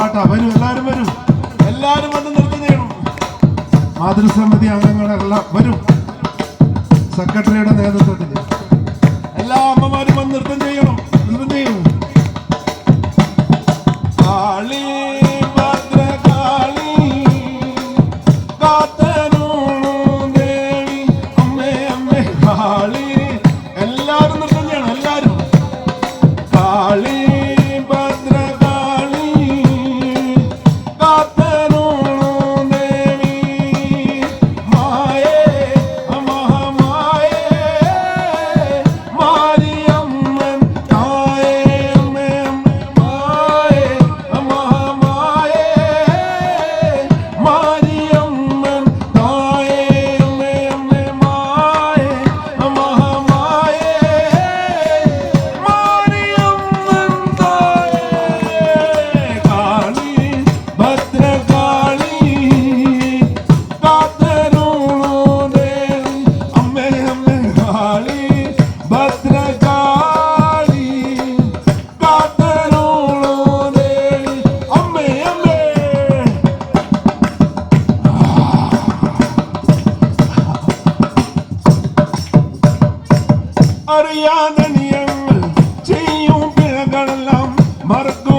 പാട്ടാ വരും എല്ലാവരും വരും. എല്ലാരും വന്ന് നിർത്തുന്നേണം മാതൃസമിതി അംഗങ്ങളെല്ലാം വരും. സെക്രട്ടറിയുടെ നേതൃത്വത്തിൽ. അറിയാതെ നിയങ്ങൾ ചെയ്യും പിഴകളെല്ലാം മറക്കും.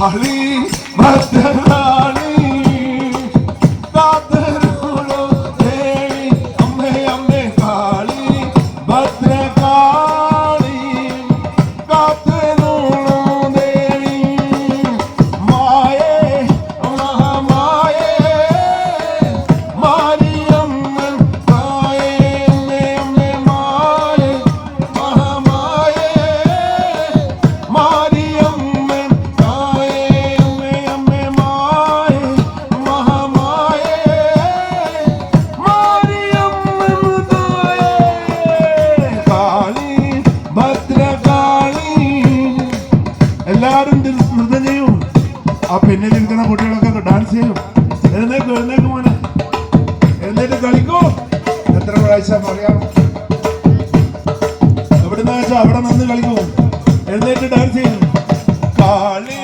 Ali Madara എന്നിട്ട് കളിക്കൂ. എത്ര പ്രാവശ്യം അറിയാം? എവിടുന്ന് വെച്ചാൽ അവിടെ നിന്ന് കളിക്കൂ. എഴുന്നേറ്റ് ഡാൻസ് ചെയ്യും? കാളി